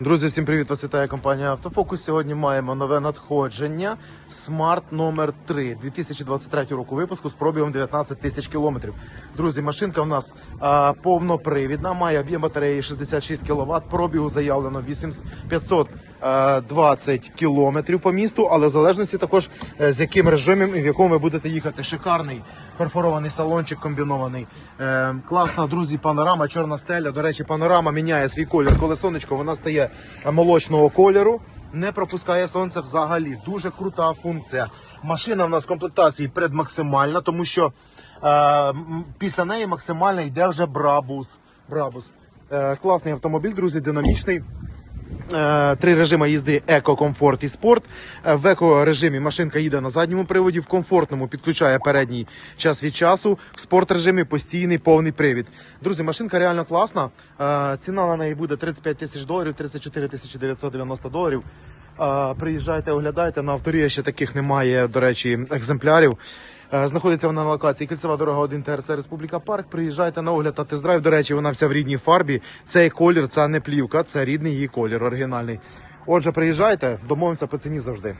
Друзі, всім привіт! Вас вітає компанія Автофокус. Сьогодні маємо нове надходження Smart номер 3 2023 року випуску з пробігом 19 тисяч кілометрів. Друзі, машинка в нас а, повнопривідна, має об'єм батареї 66 кВт, пробігу заявлено 8520 кілометрів по місту, але в залежності також е, з яким режимом і в якому ви будете їхати. Шикарний перфорований салончик комбінований. Е, класна, друзі, панорама, чорна стеля. До речі, панорама міняє свій колір. Коли сонечко, вона стає молочного кольору. Не пропускає сонце взагалі. Дуже крута функція. Машина в нас в комплектації предмаксимальна, тому що е, після неї максимально йде вже брабус. брабус. Е, класний автомобіль, друзі, динамічний. Е, Три режими їзди еко, комфорт і спорт. Е, В еко режимі машинка їде на задньому приводі, в комфортному підключає передній час від часу. В спорт режимі постійний повний привід. Друзі, машинка реально класна. Е, Ціна на неї буде 35 тисяч доларів, 34 тисячі 990 доларів. Приїжджайте, оглядайте. На авторія ще таких немає, до речі, екземплярів. Е, Знаходиться вона на локації Кільцева дорога 1 ТРЦ Республіка Парк. Приїжджайте на огляд та тест-драйв. До речі, вона вся в рідній фарбі. Цей колір, це не плівка, це рідний її колір, оригінальний. Отже, приїжджайте, домовимося по ціні завжди.